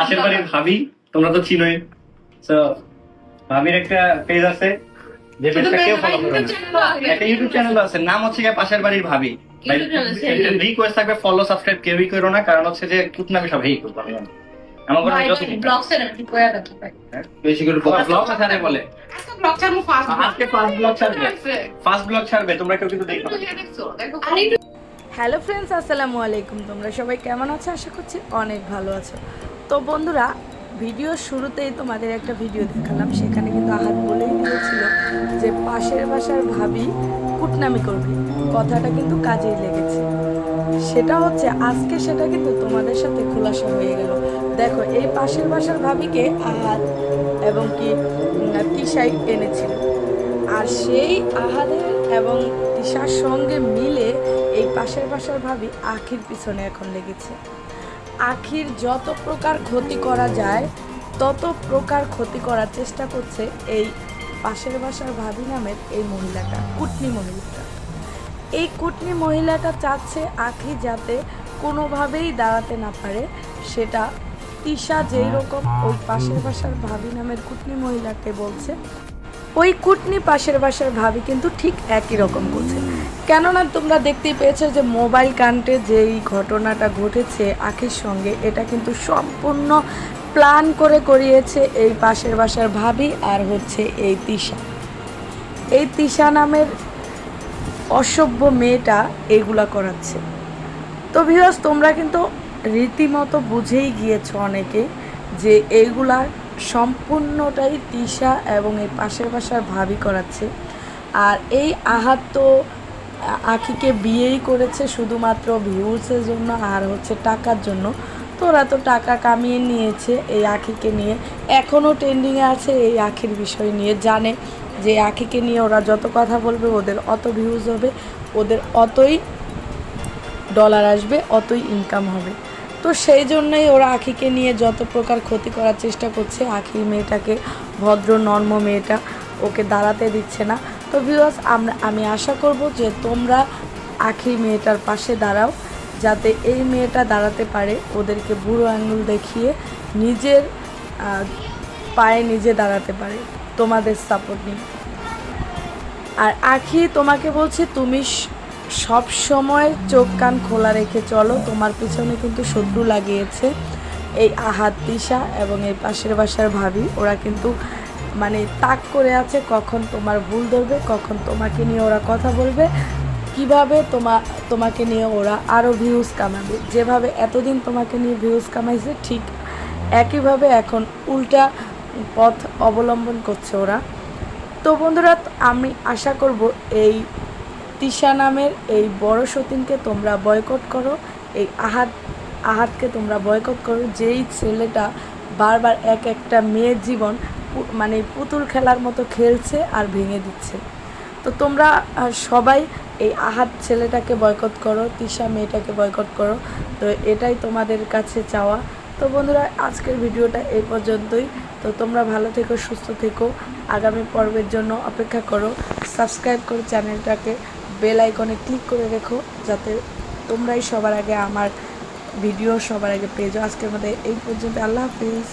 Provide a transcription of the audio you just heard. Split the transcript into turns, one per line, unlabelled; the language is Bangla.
পাশের বাড়ির ভাবি তোমরা তো চিনোই। তো ভাবির একটা পেজ আছে যে পেজটা কেউ ফলো করে একটা ইউটিউব চ্যানেল আছে নাম হচ্ছে গিয়ে পাশের বাড়ির ভাবি।
YouTube channel আছে?
রিকোয়েস্ট থাকবে ফলো সাবস্ক্রাইব কেউই করো না কারণ হচ্ছে যে কুটনামি সব হেই করব আমি। আমার কথা যত
বেশি করে
ব্লগ ছাড়ে বলে। আজকে ফার্স্ট ব্লগ ছাড়বে। ফার্স্ট ব্লগ ছাড়বে তোমরা কেউ কিন্তু দেখো
হ্যালো ফ্রেন্ডস আসসালামু আলাইকুম। তোমরা সবাই কেমন আছো? আশা করছি অনেক ভালো আছো। তো বন্ধুরা, ভিডিও শুরুতেই তোমাদের একটা ভিডিও দেখালাম, সেখানে কিন্তু আহাত বলেই দিয়েছিল যে পাশের বাসার ভাবি কুটনামি করবি। কথাটা কিন্তু কাজেই লেগেছে। সেটা হচ্ছে, আজকে সেটা কিন্তু তোমাদের সাথে খোলাসা হয়ে গেল। দেখো, এই পাশের বাসার ভাবিকে আহাত এবং কি তিশাই এনেছিল। আর সেই আহাদের এবং তিশার সঙ্গে মিলে এই পাশের বাসার ভাবি আখির পিছনে এখন লেগেছে। আখির যত প্রকার ক্ষতি করা যায়, তত প্রকার ক্ষতি করার চেষ্টা করছে এই পাশের বাসার ভাবি নামের এই মহিলাটা, কুটনি মহিলাটা। এই কুটনি মহিলাটা চাচ্ছে আখি যাতে কোনোভাবেই দাঁড়াতে না পারে, সেটা তিশা যেই রকম ওই পাশের বাসার ভাবি নামের কুটনি মহিলাকে বলছে। ওই কুটনি পাশের বাসার ভাবি কিন্তু ঠিক একই রকম করছে। কেননা তোমরা দেখতেই পেয়েছ যে মোবাইল কান্টে যেই ঘটনাটা ঘটেছে আখির সঙ্গে, এটা কিন্তু সম্পূর্ণ প্ল্যান করে করিয়েছে এই পাশের বাসার ভাবি আর হচ্ছে এই তিশা। এই তিশা নামের অসভ্য মেয়েটা এগুলা করাচ্ছে। তো ভিউয়ার্স তোমরা কিন্তু রীতিমতো বুঝেই গিয়েছো অনেকে যে এইগুলা সম্পূর্ণটাই তিশা এবং এই পাশের বাসার ভাবি করাচ্ছে। আর এই আহাত তো আখিকে বিয়েই করেছে শুধুমাত্র ভিউসের জন্য আর হচ্ছে টাকার জন্য। তো ওরা তো টাকা কামিয়ে নিয়েছে এই আখিকে নিয়ে। এখনও ট্রেন্ডিংয়ে আছে এই আখির বিষয় নিয়ে, জানে যে আখিকে নিয়ে ওরা যত কথা বলবে, ওদের অত ভিউজ হবে, ওদের অতই ডলার আসবে, অতই ইনকাম হবে। তো সেই জন্যই ওরা আখিকে নিয়ে যত প্রকার ক্ষতি করার চেষ্টা করছে, আখির মেয়েটাকে, ভদ্র, নর্ম মেয়েটা ওকে দাঁড়াতে দিচ্ছে না। তো ভিউয়ার্স আমরা, আমি আশা করব যে তোমরা আখির মেয়েটার পাশে দাঁড়াও, যাতে এই মেয়েটা দাঁড়াতে পারে, ওদেরকে বুড়ো আঙুল দেখিয়ে নিজের পায়ে নিজে দাঁড়াতে পারে। তোমাদের সাপোর্ট নিয়ে। আর আখি, তোমাকে বলছি, তুমি সব সময় চোখ কান খোলা রেখে চলো। তোমার পিছনে কিন্তু শত্রু লাগিয়েছে। এই আহাত দিশা এবং এই পাশের বাসার ভাবি, ওরা কিন্তু মানে তাক করে আছে কখন তোমার ভুল ধরবে, কখন তোমাকে নিয়ে ওরা কথা বলবে। কীভাবে তোমা, তোমাকে নিয়ে ওরা আরও ভিউজ কামাবে। যেভাবে এতদিন তোমাকে নিয়ে ভিউজ কামাইছে, ঠিক একইভাবে এখন উল্টা পথ অবলম্বন করছে ওরা। তো বন্ধুরা, আমি আশা করব এই তিশা নামের এই বড় সতীনকে তোমরা বয়কট করো, এই আহাত, আহাতকে তোমরা বয়কট করো, যেই ছেলেটা বারবার এক একটা মেয়ের জীবন মানে পুতুল খেলার মতো খেলছে আর ভেঙে দিচ্ছে। তো তোমরা সবাই এই আহাত ছেলেটাকে বয়কট করো, তিশা মেয়েটাকে বয়কট করো। তো এটাই তোমাদের কাছে চাওয়া। তো বন্ধুরা, আজকের ভিডিওটা এই পর্যন্তই। তো তোমরা ভালো থেকো, সুস্থ থেকো। আগামী পর্বের জন্য অপেক্ষা করো। সাবস্ক্রাইব করো চ্যানেলটাকে। বেল আইকনে ক্লিক করে রেখো, যাতে তোমরাই সবার আগে আমার ভিডিও সবার আগে পেয়ে যাও। আজকের মধ্যে এই পর্যন্ত। আল্লাহ হাফিজ।